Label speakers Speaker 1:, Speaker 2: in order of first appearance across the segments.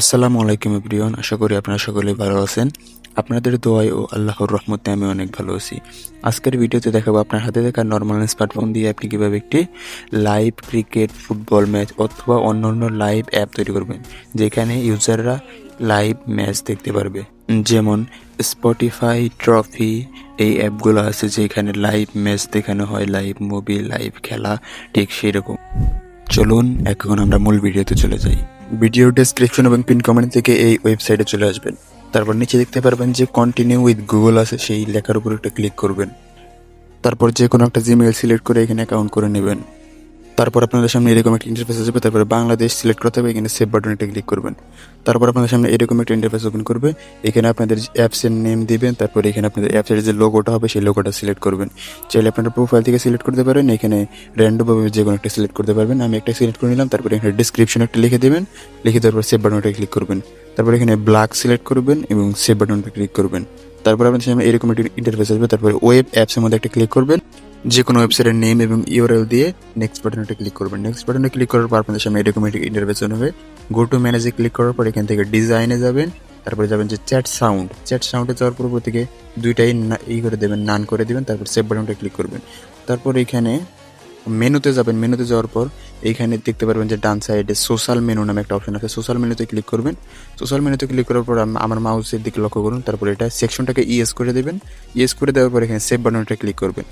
Speaker 1: আসসালামু আলাইকুম প্রিয়ন আশা করি আপনারা সকলেই ভালো আছেন। আপনাদের দোয়াই ও আল্লাহর রহমতে আমি অনেক ভালো আছি। আজকের ভিডিওতে দেখাবো আপনার হাতে থাকা নর্মাল স্মার্টফোন দিয়ে আপনি কীভাবে একটি লাইভ ক্রিকেট ফুটবল ম্যাচ অথবা অন্যান্য লাইভ অ্যাপ তৈরি করবেন, যেখানে ইউজাররা লাইভ ম্যাচ দেখতে পারবে। যেমন স্পটিফাই ট্রফি এই অ্যাপগুলো আছে যেখানে লাইভ ম্যাচ দেখানো হয় লাইভ মুভি লাইভ খেলা, ঠিক সেরকম চলুন, এখন আমরা মূল ভিডিওতে চলে যাই। ভিডিও ডেসক্রিপশন এবং পিন কমেন্ট থেকে এই ওয়েবসাইটে চলে আসবেন। তারপর নিচে দেখতে পারবেন যে কন্টিনিউ উইথ গুগল আছে, সেই লেখার উপর একটা ক্লিক করবেন। তারপর যে কোনো একটা জিমেল সিলেক্ট করে এখানে অ্যাকাউন্ট করে নেবেন। তারপর আপনাদের সামনে এরকম একটা ইন্টারফেস আসবে, তারপরে বাংলাদেশ সিলেক্ট করতে হবে, এখানে সেভ বাটনে একটা ক্লিক করবেন। তারপর আপনাদের সামনে এরকম একটা ইন্টারফেস ওপেন করবে, এখানে আপনাদের অ্যাপসের নেম দিবেন, তারপর এখানে আপনাদের অ্যাপসের যে লোগোটা হবে, সেই লোগোটা সিলেক্ট করবেন। চাইলে আপনারা প্রোফাইল থেকে সিলেক্ট করতে পারেন, এখানে র্যান্ডমভাবে যে কোনো একটা সিলেক্ট করতে পারবেন। আমি একটা সিলেক্ট করে নিলাম, তারপরে এখানে ডিসক্রিপশন একটা লিখে দেবেন, লিখে দেওয়ার পর সেভ বাটনটা ক্লিক করবেন। তারপর এখানে ব্ল্যাক সিলেক্ট করবেন এবং সেভ বাটনটা ক্লিক করবেন। তারপর আপনাদের সামনে এরকম একটা ইন্টারফেস আসবে, তারপরে ওয়েব অ্যাপসের মধ্যে একটা ক্লিক করবেন। যে কোনো ওয়েবসাইটের নেম এবং ইউআরএল দিয়ে নেক্সট বাটনটা ক্লিক করবেন। নেক্সট বাটনে ক্লিক করার পর আপনাদের সামনে এরকম একটা ইন্টারফেস হবে। গো টু ম্যানেজে ক্লিক করার পর এখান থেকে ডিজাইনে যাবেন। তারপরে যাবেন যে চ্যাট সাউন্ড চ্যাট সাউন্ডে যাওয়ার পর থেকে দুইটাই ই করে দেবেন নান করে দেবেন, তারপর সেভ বাটনটা ক্লিক করবেন। তারপর এখানে মেনুতে যাবেন। মেনুতে যাওয়ার পর এইখানে দেখতে পারবেন যে ডান সাইডে সোশ্যাল মেনু নামে একটা অপশন আছে। সোশ্যাল মেনুতে ক্লিক করবেন। সোশ্যাল মেনুতে ক্লিক করার পর আমার মাউসের দিকে লক্ষ্য করুন। তারপর এটা সেকশনটাকে ইএস করে দেবেন। ইএস করে দেওয়ার পর এখানে সেভ বাটনটা ক্লিক করবেন।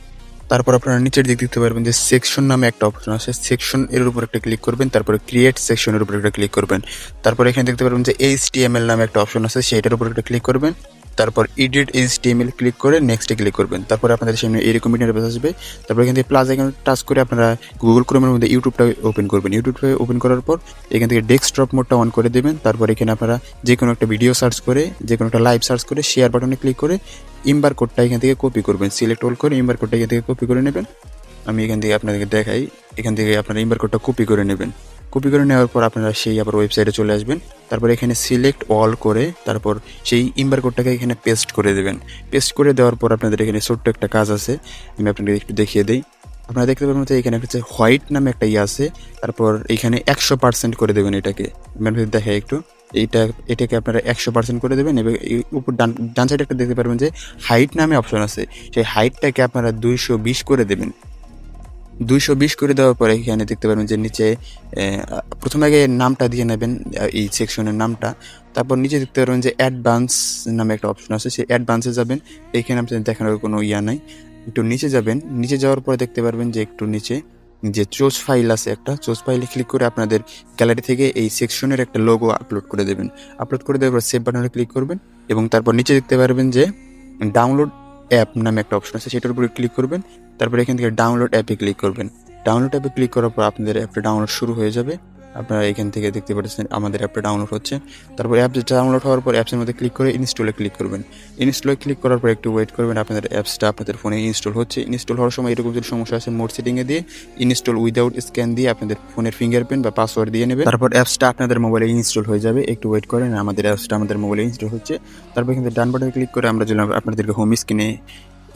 Speaker 1: তারপর আপনারা নিচের দিক দেখতে পারবেন যে সেকশন নামে একটা অপশন আছে। সেকশন এর উপর একটা ক্লিক করবেন, তারপরে ক্রিয়েট সেকশনের উপর একটা ক্লিক করবেন। তারপর এখানে দেখতে পারবেন যে এইচটিএমএল নামে একটা অপশন আছে সেটার উপর একটা ক্লিক করবেন। তারপর এডিট এইচটিএমএল ক্লিক করে নেক্সটে ক্লিক করবেন। তারপর আপনাদের সামনে এরকম ইন্টারফেস আসবে। তারপর এখান থেকে প্লাস এখানে টাচ করে আপনারা গুগল ক্রোমের মধ্যে ইউটিউবটা ওপেন করবেন। ইউটিউবটা ওপেন করার পর এখান থেকে ডেস্কটপ মোডটা অন করে দেবেন। তারপর এখানে আপনারা যে কোনো একটা ভিডিও সার্চ করে যে কোনো একটা লাইভ সার্চ করে শেয়ার বাটনে ক্লিক করে ইম্বার কোডটা এখান থেকে কপি করবেন। সিলেক্ট অল করে ইম্বার কোডটা এখান থেকে কপি করে নেবেন। আমি এখান থেকে আপনাদেরকে দেখাই। এখান থেকে আপনারা ইম্বার কোডটা কপি করে নেবেন। কপি করে নেওয়ার পর আপনারা সেই আবার ওয়েবসাইটে চলে আসবেন। তারপর এখানে সিলেক্ট অল করে তারপর সেই ইম্বার কোডটাকে এখানে পেস্ট করে দেবেন। পেস্ট করে দেওয়ার পর আপনাদের এখানে ছোট্ট একটা কাজ আছে। আমি আপনাদের একটু দেখিয়ে দিই। আপনারা দেখতে পাবেন যে এখানে একটা হোয়াইট নামে একটা ইয়ে আছে। তারপর এখানে একশো পার্সেন্ট করে দেবেন এটাকে। আপনাদের দেখাই একটু। এইটা, এটাকে আপনারা একশো পার্সেন্ট করে দেবেন এবং উপর ডান ডান সাইডে একটা দেখতে পারবেন যে হাইট নামে অপশন আছে। সেই হাইটটাকে আপনারা দুইশো বিশ করে দেবেন। দুইশো বিশ করে দেওয়ার পরে এখানে দেখতে পারবেন যে নিচে প্রথমে আগে নামটা দিয়ে নেবেন এই সেকশনের নামটা। তারপর নিচে দেখতে পারবেন যে অ্যাডভান্স নামে একটা অপশন আছে। সেই অ্যাডভান্সে যাবেন এইখানে আপনাদের দেখানোর কোনো ইয়া নাই। একটু নিচে যাবেন, নিচে যাওয়ার পরে দেখতে পারবেন যে একটু নিচে যে চোজ ফাইল আছে একটা চোজ ফাইলে ক্লিক করে আপনাদের গ্যালারি থেকে এই সেকশনের একটা লোগো আপলোড করে দেবেন। আপলোড করে দেওয়ার পর সেভ বাটনে ক্লিক করবেন এবং তারপর নিচে দেখতে পারবেন যে ডাউনলোড অ্যাপ নামে একটা অপশন আছে, সেটার উপরে ক্লিক করবেন, তারপরে এখান থেকে ডাউনলোড অ্যাপে ক্লিক করবেন। ডাউনলোড অ্যাপে ক্লিক করার পর আপনাদের অ্যাপটা ডাউনলোড শুরু হয়ে যাবে। আপনারা এখান থেকে দেখতে পাচ্ছেন আমাদের অ্যাপটা ডাউনলোড হচ্ছে। তারপর অ্যাপ ডাউনলোড হওয়ার পর অ্যাপসের মধ্যে ক্লিক করে ইনস্টলে ক্লিক করবেন। ইনস্টলে ক্লিক করার পর একটু ওয়েট করবেন, আপনাদের অ্যাপসটা আপনাদের ফোনে ইনস্টল হচ্ছে। ইনস্টল হওয়ার সময় এরকম যদি সমস্যা আছে মোড সেটিংয়ে দিয়ে ইনস্টল উইদাউট স্ক্যান দিয়ে আপনাদের ফোনের ফিঙ্গারপ্রিন্ট বা পাসওয়ার্ড দিয়ে নেবেন তারপর অ্যাপসটা আপনাদের মোবাইলে ইনস্টল হয়ে যাবে। একটু ওয়েট করেন, আমাদের অ্যাপসটা আমাদের মোবাইলে ইনস্টল হচ্ছে। তারপর কিন্তু ডান বাটনে ক্লিক করে আমরা যদি আপনাদেরকে হোম স্ক্রিনে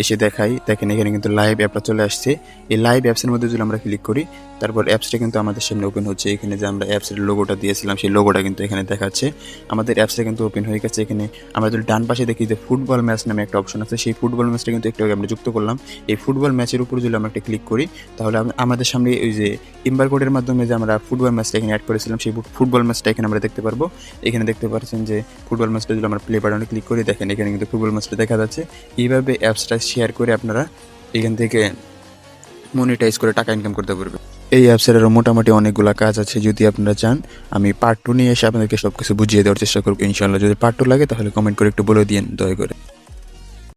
Speaker 1: এসে দেখাই। দেখেন, এখানে কিন্তু লাইভ অ্যাপটা চলে আসছে। এই লাইভ অ্যাপসের মধ্যে যদি আমরা ক্লিক করি, তারপর অ্যাপসটা কিন্তু আমাদের সামনে ওপেন হচ্ছে। এখানে যে আমরা অ্যাপসের লোগোটা দিয়েছিলাম, সেই লোগোটা কিন্তু এখানে দেখাচ্ছে। আমাদের অ্যাপসটা কিন্তু ওপেন হয়ে গেছে এখানে। আমরা যদি ডান পাশে দেখি যে ফুটবল ম্যাচ নামে একটা অপশন আছে, সেই ফুটবল ম্যাচটা কিন্তু একটু আমরা যুক্ত করলাম। এই ফুটবল ম্যাচের উপর যদি আমরা একটা ক্লিক করি, তাহলে আমাদের সামনে ওই যে ইম্বার কোডের মাধ্যমে যে আমরা ফুটবল ম্যাচটা এখানে অ্যাড করেছিলাম, সেই ফুটবল ম্যাচটা এখানে আমরা দেখতে পারব। এখানে দেখতে পাচ্ছেন যে ফুটবল ম্যাচটা যদি আমরা প্লে বাটনে ক্লিক করি, দেখেন, এখানে কিন্তু ফুটবল ম্যাচটা দেখা যাচ্ছে। এইভাবে অ্যাপসটা শেয়ার করে আপনারা এখান থেকে মনিটাইজ করে টাকা ইনকাম করতে পারবেন। এই অ্যাপসের আরও মোটামুটি অনেকগুলো কাজ আছে, যদি আপনারা চান, আমি পার্ট টু নিয়ে এসে আপনাদেরকে সব কিছু বুঝিয়ে দেওয়ার চেষ্টা করব ইনশাল্লাহ যদি পার্ট টু লাগে, তাহলে কমেন্ট করে একটু বলে দিন দয়া করে।